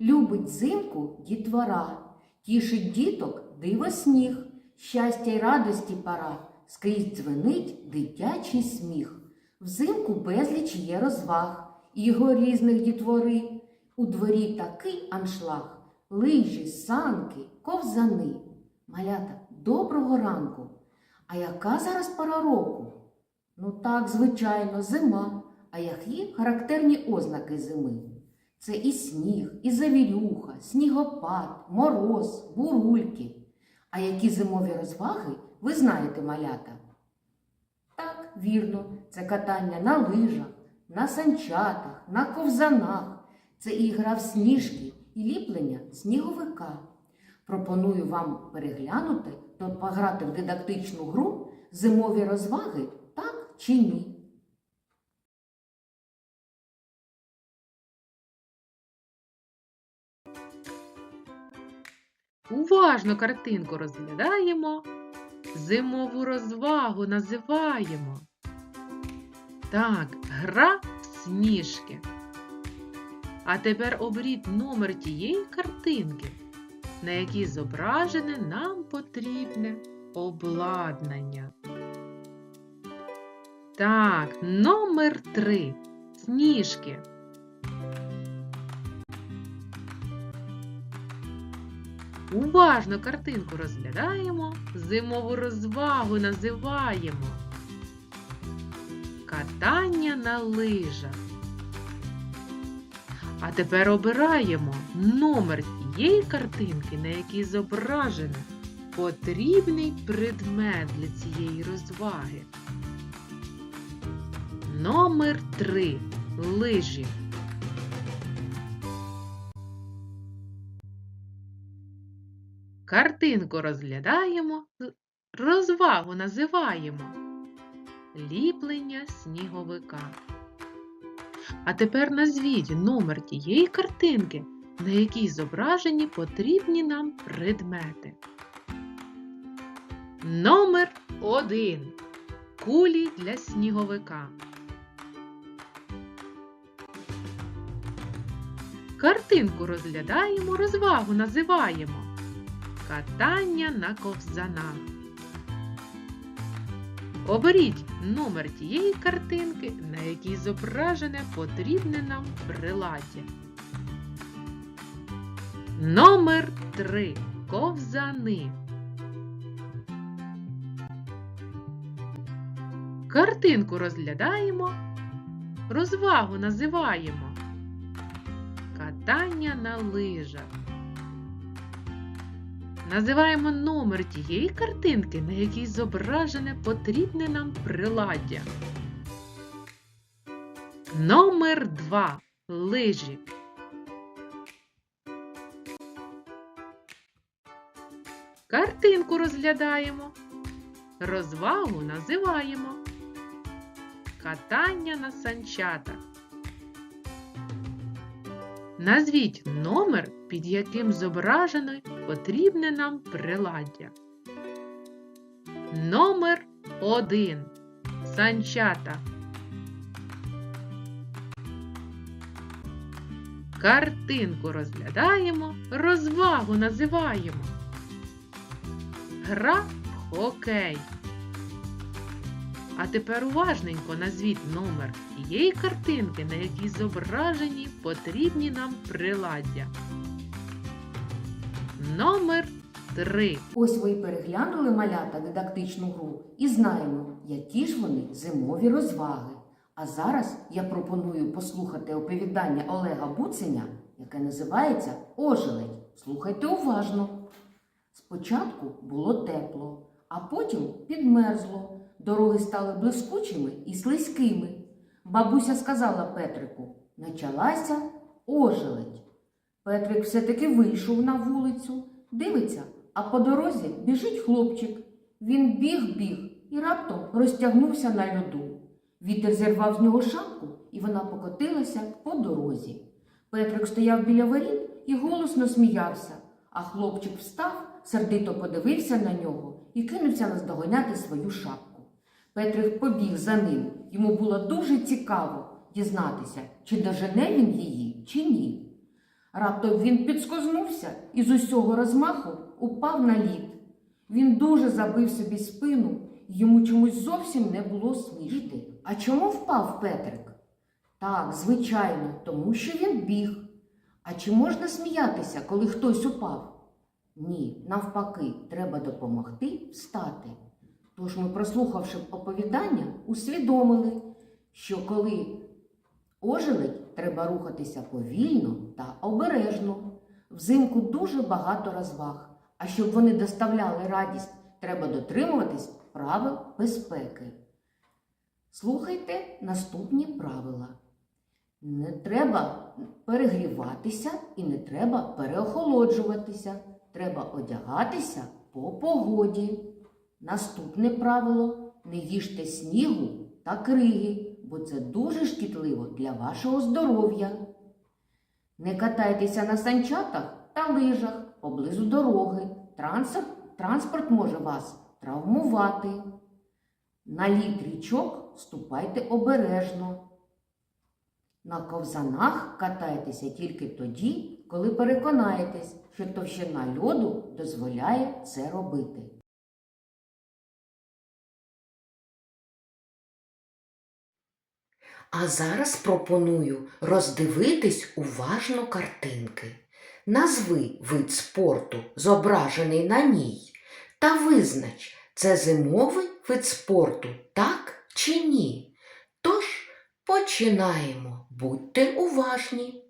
Любить зимку дітвора, тішить діток диво сніг, щастя й радості пора, скрізь дзвенить дитячий сміх. Взимку безліч є розваг, ігор різних дітвори. У дворі такий аншлаг, лижі, санки, ковзани. Малята, доброго ранку. А яка зараз пора року? Ну так, звичайно, зима. А які характерні ознаки зими? Це і сніг, і завірюха, снігопад, мороз, бурульки. А які зимові розваги ви знаєте, малята? Так, вірно, це катання на лижах, на санчатах, на ковзанах. Це і гра в сніжки і ліплення сніговика. Пропоную вам переглянути та пограти в дидактичну гру зимові розваги так чи ні. Уважно картинку розглядаємо, зимову розвагу називаємо. Так, гра в сніжки. А тепер оберіть номер тієї картинки, на якій зображене нам потрібне обладнання. Так, номер три. Сніжки. Уважно картинку розглядаємо, зимову розвагу називаємо. Катання на лижах. А тепер обираємо номер тієї картинки, на якій зображено потрібний предмет для цієї розваги. Номер 3. Лижі. Картинку розглядаємо, розвагу називаємо ліплення сніговика. А тепер назвіть номер тієї картинки, на якій зображені потрібні нам предмети. Номер 1. Кулі для сніговика. Картинку розглядаємо, розвагу називаємо. Катання на ковзанах. Оберіть номер тієї картинки, на якій зображене потрібне нам приладдя. Номер 3. Ковзани. Картинку розглядаємо, розвагу називаємо. Катання на лижах. Називаємо номер тієї картинки, на якій зображене потрібне нам приладдя. Номер 2. Лижі. Картинку розглядаємо. Розвагу називаємо. Катання на санчатах. Назвіть номер, під яким зображено потрібне нам приладдя. Номер 1. Санчата. Картинку розглядаємо, розвагу називаємо. Гра в хокей. А тепер уважненько назвіть номер тієї картинки, на якій зображені потрібні нам приладдя. Номер 3. Ось ви переглянули малята дидактичну гру і знаємо, які ж вони зимові розваги. А зараз я пропоную послухати оповідання Олега Буценя, яке називається Ожеледь. Слухайте уважно. Спочатку було тепло, а потім підмерзло. Дороги стали блискучими і слизькими. Бабуся сказала Петрику, почалася ожеледь. Петрик все-таки вийшов на вулицю, дивиться, а по дорозі біжить хлопчик. Він біг-біг і раптом розтягнувся на льоду. Вітер зірвав з нього шапку, і вона покотилася по дорозі. Петрик стояв біля воріт і голосно сміявся, а хлопчик встав, сердито подивився на нього і кинувся наздоганяти свою шапку. Петрик побіг за ним. Йому було дуже цікаво дізнатися, чи дожене він її, чи ні. Раптом він підскознувся і з усього розмаху упав на лід. Він дуже забив собі спину, йому чомусь зовсім не було смішно. А чому впав Петрик? Так, звичайно, тому що він біг. А чи можна сміятися, коли хтось упав? Ні, навпаки, треба допомогти встати. Тож ми, прослухавши оповідання, усвідомили, що коли ожеледь, треба рухатися повільно та обережно. Взимку дуже багато розваг, а щоб вони доставляли радість, треба дотримуватись правил безпеки. Слухайте наступні правила. Не треба перегріватися і не треба переохолоджуватися. Треба одягатися по погоді. Наступне правило не їжте снігу та криги, бо це дуже шкідливо для вашого здоров'я. Не катайтеся на санчатах та лижах поблизу дороги. Транспорт, транспорт може вас травмувати. На лід річок ступайте обережно. На ковзанах катайтеся тільки тоді, коли переконаєтесь, що товщина льоду дозволяє це робити. А зараз пропоную роздивитись уважно картинки. Назви вид спорту, зображений на ній, та визнач, це зимовий вид спорту, так чи ні. Тож починаємо. Будьте уважні.